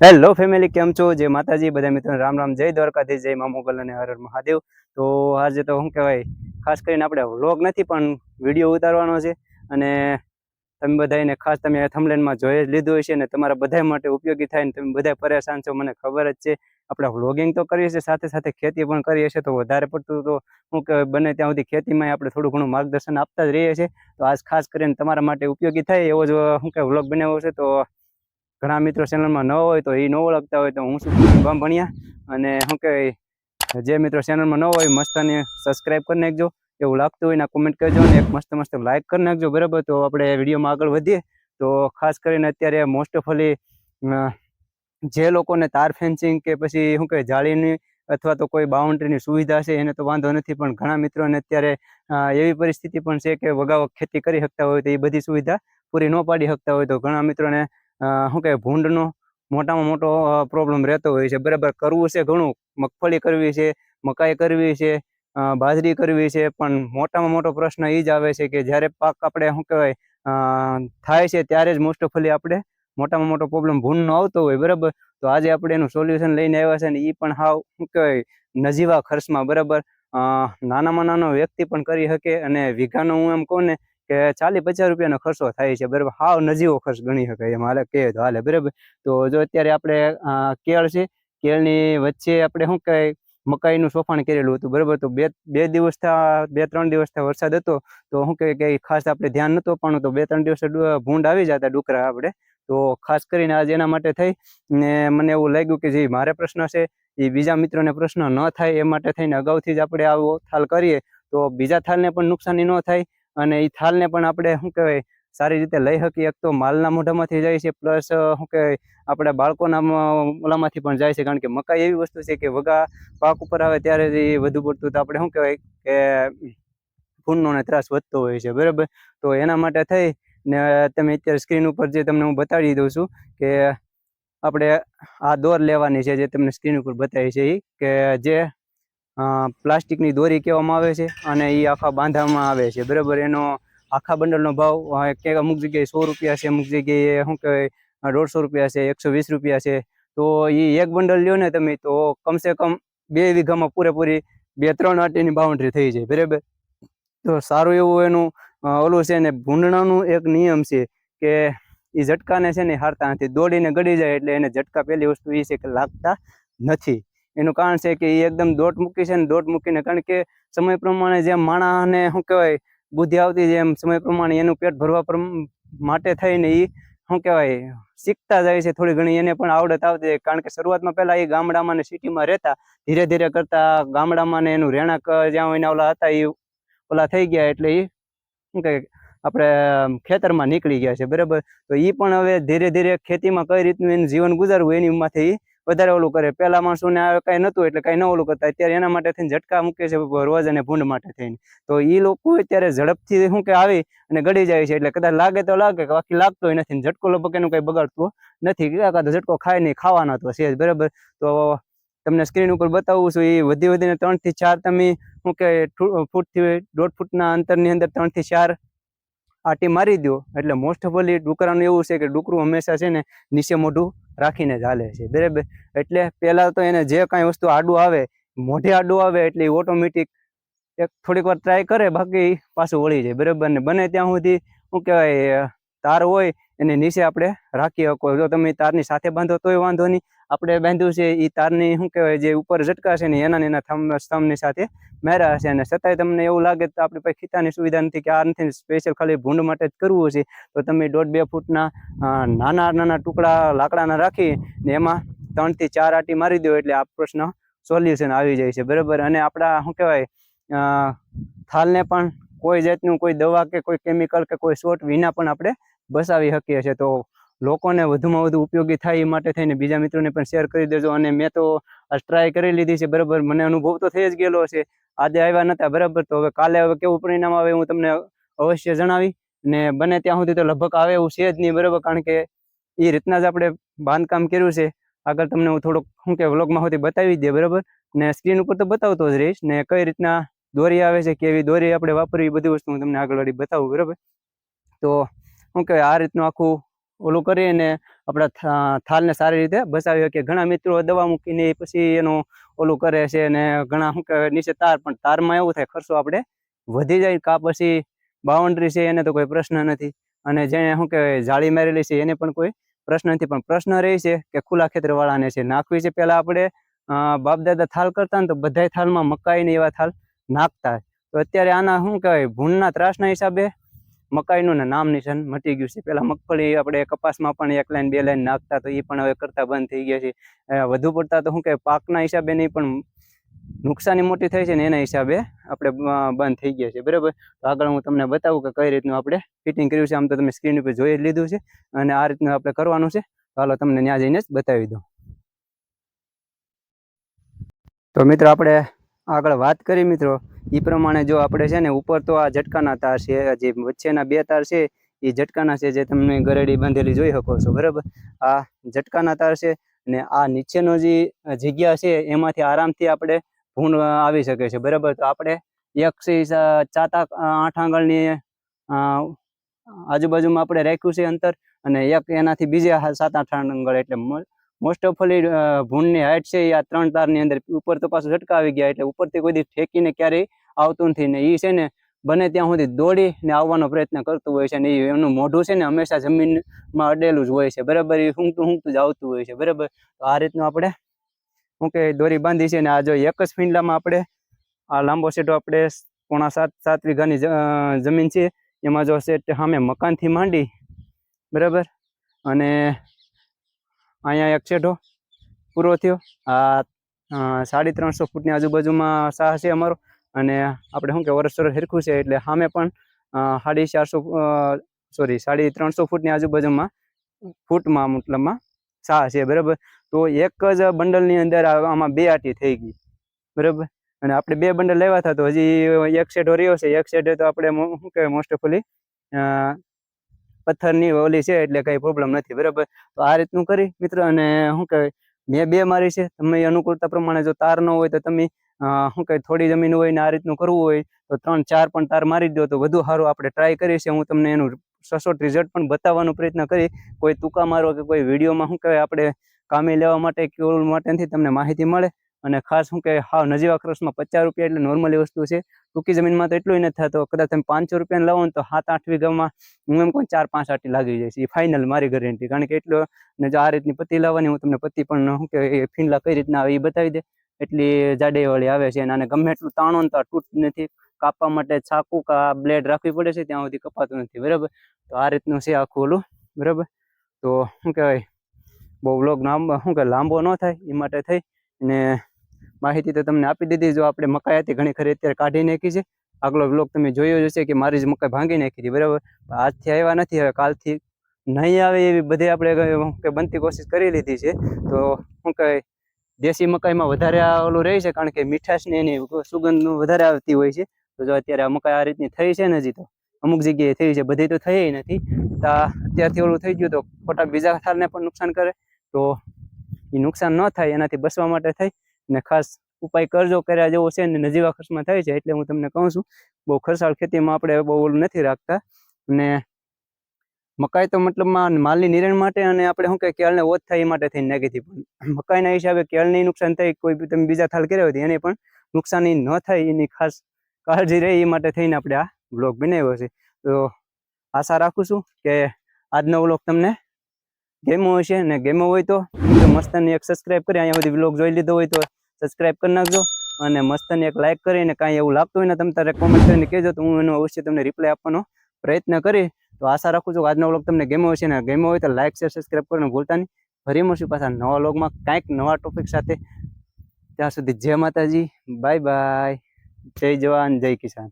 Hello family કેમ છો? જય માતાજી, બધા મિત્રો રામ રામ, જય દ્વારકાથી જય મા મોગલ અને હર હર મહાદેવ. તો આજે તો શું કહેવાય, ખાસ કરીને આપણે વ્લોગ નથી, પણ વીડિયો ઉતારવાનો છે. અને તમે બધાને ખાસ તમે થમલેનમાં જોઈ જ લીધું હશે અને તમારા બધા માટે ઉપયોગી થાય ને તમે બધા પરેશાન છો, મને ખબર જ છે. આપણે વ્લોગિંગ તો કરીએ છીએ, સાથે સાથે ખેતી પણ કરીએ છીએ, તો વધારે પડતું તો શું કહેવાય, બને ત્યાં સુધી ખેતીમાં આપણે થોડું ઘણું માર્ગદર્શન આપતા જ રહીએ છીએ. તો આજ ખાસ કરીને તમારા માટે ઉપયોગી થાય એવો જ શું કહેવાય વ્લોગ બનાવ્યો છે. તો ઘણા મિત્રો ચેનલમાં ન હોય તો એ ન ઓળખતા હોય તો હું શું બાંભણિયા અને શું કહેવાય જે મિત્રો ચેનલમાં ન હોય મસ્તને સબસ્ક્રાઈબ કરી નાખજો. એવું લાગતું હોય ને કોમેન્ટ કરજો અને એક મસ્ત મસ્ત લાઇક કરી નાખજો, બરાબર? તો આપણે વિડીયોમાં આગળ વધીએ. તો ખાસ કરીને અત્યારે મોસ્ટ ઓફ ઓલી જે લોકોને તાર ફેન્સિંગ કે પછી શું કહેવાય જાળીની અથવા તો કોઈ બાઉન્ડ્રીની સુવિધા છે એને તો વાંધો નથી, પણ ઘણા મિત્રોને અત્યારે એવી પરિસ્થિતિ પણ છે કે વગાવક ખેતી કરી શકતા હોય તો એ બધી સુવિધા પૂરી ન પાડી શકતા હોય તો ઘણા મિત્રોને શું કહેવાય, ભૂંડનો મોટામાં મોટો પ્રોબ્લેમ રહેતો હોય છે. બરાબર, કરવું છે ઘણું. મગફળી કરવી છે, મકાઈ કરવી છે બાજરી કરવી છે, પણ મોટામાં મોટો પ્રશ્ન એ જ આવે છે કે જ્યારે પાક આપણે, શું કહેવાય થાય છે ત્યારે જ મોસ્ટ ઓફલી આપણે મોટામાં મોટો પ્રોબ્લેમ ભૂંડનો આવતો હોય. બરાબર? તો આજે આપણે એનું સોલ્યુશન લઈને આવ્યા છે ને એ પણ હાવ, શું કહેવાય, નજીવા ખર્ચમાં. બરાબર? નાનામાં નાનો વ્યક્તિ પણ કરી શકે અને વીઘાનો હું એમ કહું ને કે ચાલીસ પચાસ રૂપિયાનો ખર્ચો થાય છે. બરાબર, હાવ નજીવો ખર્ચ ગણી શકાય એમ. હાલે કહે તો હાલે, બરાબર. તો જો અત્યારે આપણે કેળ છે. કેળની વચ્ચે આપણે શું કહેવાય મકાઈનું સોફાણ કરેલું હતું, બરાબર. તો બે બે દિવસ બે, ત્રણ દિવસ વરસાદ હતો. તો શું કહે કે ખાસ આપણે ધ્યાન નહોતું પણ તો બે, ત્રણ દિવસે ભૂંડ આવી જતા ડુકરા આપણે. તો ખાસ કરીને આજે એના માટે થઈ ને મને એવું લાગ્યું કે જે મારે પ્રશ્ન છે, એ બીજા મિત્રોને પ્રશ્ન ન થાય એ માટે થઈને અગાઉથી જ આપણે આવો થાલ કરીએ. તો બીજા થાલને પણ નુકસાની ન થાય. અને એ થાલને પણ આપણે, શું કહેવાય, સારી રીતે લઈ શકીએ. એક તો માલના મોઢામાંથી જાય છે, પ્લસ શું કહેવાય, આપણે બાળકોના ઓલામાંથી પણ જાય છે. કારણ કે મકાઈ એવી વસ્તુ છે કે વગા પાક ઉપર આવે ત્યારે જ એ વધુ પડતું તો આપણે, શું કહેવાય, કે ફૂનનો ને ત્રાસ વધતો હોય છે. બરાબર? તો એના માટે થઈ ને તમે અત્યારે સ્ક્રીન ઉપર જે તમને હું બતાડી દઉં છું કે આપણે આ દોર લેવાની છે, જે તમને સ્ક્રીન ઉપર બતાવી છે એ કે જે પ્લાસ્ટિકની દોરી કહેવામાં આવે છે અને એ આખા બાંધવામાં આવે છે. બરાબર? એનો આખા બંડલનો ભાવ કે અમુક જગ્યાએ સો રૂપિયા છે, અમુક જગ્યાએ શું કહેવાય, દોઢસો રૂપિયા છે, એકસો વીસ રૂપિયા છે. તો એ એક બંડલ લ્યો ને તમે, તો કમસે કમ બે વીઘામાં પૂરેપૂરી બે ત્રણ આટીની બાઉન્ડ્રી થઈ જાય. બરાબર? તો સારું એવું એનું ઓલું છે ને, ભૂંડણાનું એક નિયમ છે કે એ ઝટકાને છે ને, હારતા નથી. દોડીને ગળી જાય એટલે એને ઝટકા પહેલી વસ્તુ એ છે કે લાગતા નથી. એનું કારણ છે કે એ એકદમ દોટ મૂકી છે ને દોટ મૂકીને કારણ કે સમય પ્રમાણે જેમ માણસને શું કહેવાય, બુદ્ધિ આવતી જેમ સમય પ્રમાણે એનું પેટ ભરવા માટે થઈને એ શું કહેવાય, શીખતા જાય છે થોડી ઘણી. એને પણ આવડત આવતી જાય. કારણ કે શરૂઆતમાં પહેલા એ ગામડામાં ને સિટીમાં રહેતા. ધીરે ધીરે કરતા ગામડામાં ને એનું રહેણાંક જ્યાં એના ઓલા હતા એ ઓલા થઈ ગયા એટલે એ શું કહે આપણે ખેતરમાં નીકળી ગયા છે. બરાબર? તો એ પણ હવે ધીરે ધીરે ખેતીમાં કઈ રીતનું એનું જીવન ગુજારવું એની માંથી વધારે ઓલું કરે. પહેલા માણસોને કાંઈ નહોતું એટલે કાંઈ ન ઓલું કરતા. અત્યારે એના માટે થઈને ઝટકા મૂકે છે રોજ અને ભૂંડ માટે થઈને. તો એ લોકો અત્યારે ઝડપથી શું કે આવી અને ગળી જાય છે. એટલે કદાચ લાગે તો લાગે, કે બાકી લાગતો નથી ઝટકો લગભગ એનું કંઈ બગાડતું નથી. કે તો ઝટકો ખાય નહીં, ખાવાના તો છે બરાબર? તો તમને સ્ક્રીન ઉપર બતાવું છું એ વધી વધીને ત્રણથી ચાર તમે શું કે ફૂટથી દોઢ ફૂટના અંતરની અંદર ત્રણથી ચાર આટી મારી દો એટલે મોસ્ટ ઓફ ઓલી ડુકરાનું એવું છે કે ડુકરું હંમેશા છે ને નીચે મોઢું રાખીને જ હાલે છે. બરાબર? એટલે પહેલાં તો એને જે કાંઈ વસ્તુ આડું આવે, મોઢે આડું આવે એટલે ઓટોમેટિક એક થોડીક વાર ટ્રાય કરે, બાકી પાછું વળી જાય. બરાબર ને? બને ત્યાં સુધી, શું કહેવાય તાર હોય એને નીચે આપણે રાખી શકો જો તમે તારની સાથે બાંધો તોય વાંધો નહીં. આપણે બાંધ્યું છે એ તારની, શું કહેવાય, જે ઉપર ઝટકા છે ને એના એના થંભ સ્તંભની સાથે મેરા હશે. અને છતાંય તમને એવું લાગે તો આપણી પાસે ખીતાની સુવિધા નથી કે આ નથી સ્પેશિયલ ખાલી ભૂંડ માટે જ કરવું છે તો તમે દોઢ બે ફૂટના નાના નાના ટુકડા લાકડાના રાખી ને એમાં ત્રણથી ચાર આટી મારી દો એટલે આ પ્રશ્ન સોલ્યુશન આવી જાય છે. બરાબર? અને આપણા, શું કહેવાય થાલને પણ કોઈ જાતનું કોઈ દવા કે કોઈ કેમિકલ કે કોઈ શોટ વિના પણ આપણે બસાવી શકીએ છીએ. તો લોકોને વધુમાં વધુ ઉપયોગી થાય એ માટે થઈને બીજા મિત્રોને પણ શેર કરી દેજો. અને મેં તો ટ્રાય કરી લીધી છે. બરાબર મને અનુભવ તો થઈ જ ગયેલો છે. આજે આવ્યા નહોતા બરાબર. તો હવે કાલે હવે કેવું પરિણામ આવે હું તમને અવશ્ય જણાવી. ને બને ત્યાં સુધી તો લગભગ આવે એવું છે જ નહીં. બરાબર. કારણ કે એ રીતના જ આપણે બાંધકામ કર્યું છે. આગળ તમને હું થોડુંક શું કે વ્લોગમાં સુધી બતાવી દે. બરાબર. ને સ્ક્રીન ઉપર તો બતાવતો જ રહીશ. ને કઈ રીતના દોરી આવે છે કેવી દોરી આપણે વાપરવી બધી વસ્તુ હું તમને આગળ વળી બતાવું, બરાબર? તો શું કહેવાય, આ રીતનું આખું ઓલું કરીને આપણા થાલને સારી રીતે બચાવી શકીએ. ઘણા મિત્રો દવા મૂકીને પછી એનું ઓલું કરે છે અને ઘણા શું કહેવાય, નીચે તાર, પણ તારમાં એવું થાય, ખર્ચો આપણે વધી જાય કા પછી બાઉન્ડ્રી છે, એને તો કોઈ પ્રશ્ન નથી. અને જેને શું કહેવાય, જાળી મારેલી છે, એને પણ કોઈ પ્રશ્ન નથી. પણ પ્રશ્ન રહે છે કે ખુલ્લા ખેતરવાળાને છે. નાખવી છે પહેલાં આપણે બાપ દાદા થાલ કરતા ને તો બધાય થાલમાં મકાઈ ને એવા થાલ નાખતા તો અત્યારે આના શું કહેવાય? ભૂણના ત્રાસના હિસાબે મકાઈનું ને નામ નિશાન મટી ગયું છે. પેલા મગફળી આપણે કપાસમાં પણ એક લાઈન, બે લાઈન નાખતા તો એ પણ હવે કરતા બંધ થઈ ગયા છે. વધુ પડતા તો શું કહેવાય? પાકના હિસાબે નહીં, પણ નુકસાની મોટી થઈ છે ને એના હિસાબે આપણે બંધ થઈ ગયા છે. બરાબર? તો આગળ હું તમને બતાવું કે કઈ રીતનું આપણે ફિટિંગ કર્યું છે. આમ તો તમે સ્ક્રીન ઉપર જોઈ જ લીધું છે. અને આ રીતનું આપણે કરવાનું છે. હાલો તમને ત્યાં જઈને જ બતાવી દઉં. તો મિત્રો, આપણે આગળ વાત કરી મિત્રો એ પ્રમાણે જો આપણે છે ને ઉપર તો આ ઝટકાના તાર છે જે વચ્ચેના બે તાર છે એ ઝટકાના છે જે તમને ગરેડી બાંધેલી જોઈ શકો છો, બરાબર? આ ઝટકાના તાર છે અને આ નીચેનો જે જગ્યા છે એમાંથી આરામથી આપણે ભૂંડ આવી શકે છે, બરાબર? તો આપણે એક છે ઈ સા- આઠ આંગળની આજુબાજુમાં આપણે રાખ્યું છે અંતર અને એક એનાથી બીજે સાત આઠ આંગળ એટલે મોસ્ટ ઓફ ઓલી ભૂણની હાઈટ છે, એ આ ત્રણ તારની અંદર ઉપર તો પાછું ઝટકા આવી ગયા એટલે ઉપરથી કોઈ દી ઠેકીને ક્યારેય આવતું નથી ને એ છે ને બને ત્યાં સુધી દોડી ને આવવાનો પ્રયત્ન કરતું હોય છે ને ઈ એનું મોઢું છે ને હંમેશા જમીનમાં અડેલું જ હોય છે. બરાબર એ ઊંઘતું ઊંઘતું જ આવતું હોય છે. બરાબર, તો આ રીતનું આપણે શું કે દોરી બાંધી છે ને આ જો એક જ ફીંડલામાં આપણે આ લાંબો સેટો આપણે પોણા સાત સાત વીઘાની જમીન છે, એમાં જો સેટ સામે મકાનથી માંડી, બરાબર, અને અહીંયા એક શેઢો પૂરો થયો. આ સાડી ત્રણસો ફૂટની આજુબાજુમાં સાહ છે અમારો. અને આપણે શું કે વર્ષ વરસ હિરખું છે એટલે સામે પણ સાડી ચારસો સોરી સાડી ત્રણસો ફૂટની આજુબાજુમાં ફૂટમાં મતલબમાં સાહ છે, બરાબર? તો એક જ બંડલની અંદર આમાં બે આટી થઈ ગઈ, બરાબર? અને આપણે બે બંડલ લેવા હતા તો હજી એક શેઢો રહ્યો છે. એક શેઢે તો આપણે શું કહેવાય મોસ્ટ ઓફલી પથ્થરની ઓલી છે એટલે કંઈ પ્રોબ્લેમ નથી, બરાબર? તો આ રીતનું કરી મિત્ર, અને શું કહેવાય, મેં બે મારી છે. તમે અનુકૂળતા પ્રમાણે જો તાર ન હોય તો તમે શું કહેવાય, થોડી જમીન હોય ને આ રીતનું કરવું હોય, તો ત્રણ ચાર પણ તાર મારી દો. તો વધુ સારું આપણે ટ્રાય કરીએ છીએ. હું તમને એનું સચોટ રિઝલ્ટ પણ બતાવવાનો પ્રયત્ન કરી કોઈ ટૂંકા મારો કે કોઈ વિડીયોમાં શું કહેવાય, આપણે કામે લેવા માટે કે માટે તમને માહિતી મળે. અને ખાસ શું કે હા, નજીવા ક્રોસમાં પચાસ રૂપિયા એટલે નોર્મલી વસ્તુ છે. ટૂંકી જમીનમાં તો એટલું નથી થતો. કદાચ તમે પાંચસો રૂપિયાને લાવો ને તો સાત આઠ વીઘામાં હું એમ કહું ચાર પાંચ આટી લાગી જાય છે. એ ફાઇનલ મારી ગેરંટી કારણ કે એટલો ને જો આ રીતની પત્તી લાવવાની, હું તમને પત્તી પણ શું કે ફીંડલા કઈ રીતના આવે એ બતાવી દે. એટલી જાડેવાળી આવે છે અને આને ગમે એટલું તાણો ને તો આ તૂટતું નથી. કાપવા માટે છાકું કા બ્લેડ રાખવી પડે છે, ત્યાં સુધી કપાતું નથી. બરાબર? તો આ રીતનું છે આખું ઓલું. બરાબર? તો શું કહેવાય? બહુ વ્લોગ લાંબો, શું કે લાંબો ન થાય, એ માટે થઈ. ને માહિતી તો તમને આપી દીધી. જો આપણે મકાઈ હતી ઘણી ખરી અત્યારે કાઢી નાખી છે. આગલો બ્લોક તમે જોયો જશે કે મારી જ મકાઈ ભાંગી નાખી હતી. બરાબર? આજથી આવ્યા નથી. હવે કાલથી નહીં આવે એવી બધી આપણે કે બનતી કોશિશ કરી લીધી છે. તો શું કહેવાય દેશી મકાઈમાં વધારે ઓલું રહે છે કારણ કે મીઠાશ ને એની સુગંધ વધારે આવતી હોય છે. તો જો અત્યારે આ મકાઈ આ રીતની થઈ છે ને હજી તો અમુક જગ્યાએ થઈ છે. બધી તો થઈ નથી. તો અત્યારથી ઓલું થઈ ગયું તો ખોટા બીજા થારને પણ નુકસાન કરે. તો એ નુકસાન ન થાય. એનાથી બચવા માટે થઈ ને ખાસ ઉપાય કરજો, કર્યા જેવો છે ને નજીવા ખર્ચમાં થાય છે એટલે હું તમને કહું છું, બહુ ખર્ચાળ ખેતીમાં આપણે બહુ ઓલું નથી રાખતા. અને મકાઈ તો મતલબમાં માલની નિરણ માટે અને આપણે શું કે કેળને ઓછ થાય એ માટે થઈને નેગેટિવ પણ મકાઈના હિસાબે કેળને નુકસાન થાય, કોઈ તમે બીજા થાલ કર્યા હોય એને પણ નુકસાની ન થાય, એની ખાસ કાળજી રહે એ માટે થઈને આપણે આ બ્લોગ બનાવ્યો છે. તો આશા રાખું છું કે આજનો વ્લોગ તમને ગેમો હશે અને ગેમો હોય તો મસ્તને એક સબસ્ક્રાઈબ કરી, અહીંયા સુધી વ્લોગ જોઈ લીધો હોય તો સબસ્ક્રાઇબ કરી નાખજો અને મસ્તને એક લાઇક કરીને કાંઈ એવું લાગતું હોય ને તમે તારે કોમેન્ટ કરીને કહેજો તો હું એનો અવશ્ય તમને રિપ્લાય આપવાનો પ્રયત્ન કરી તો આશા રાખું છું આજનો વ્લોગ તમને ગેમો હશે ને ગેમો હોય તો લાઇક શેર સબસ્ક્રાઇબ કરીને ભૂલતા નહીં. ફરી મળશું પાછા નવા વ્લોગમાં કાંઈક નવા ટોપિક સાથે. ત્યાં સુધી જય માતાજી બાય બાય જય જવાન, જય કિસાન.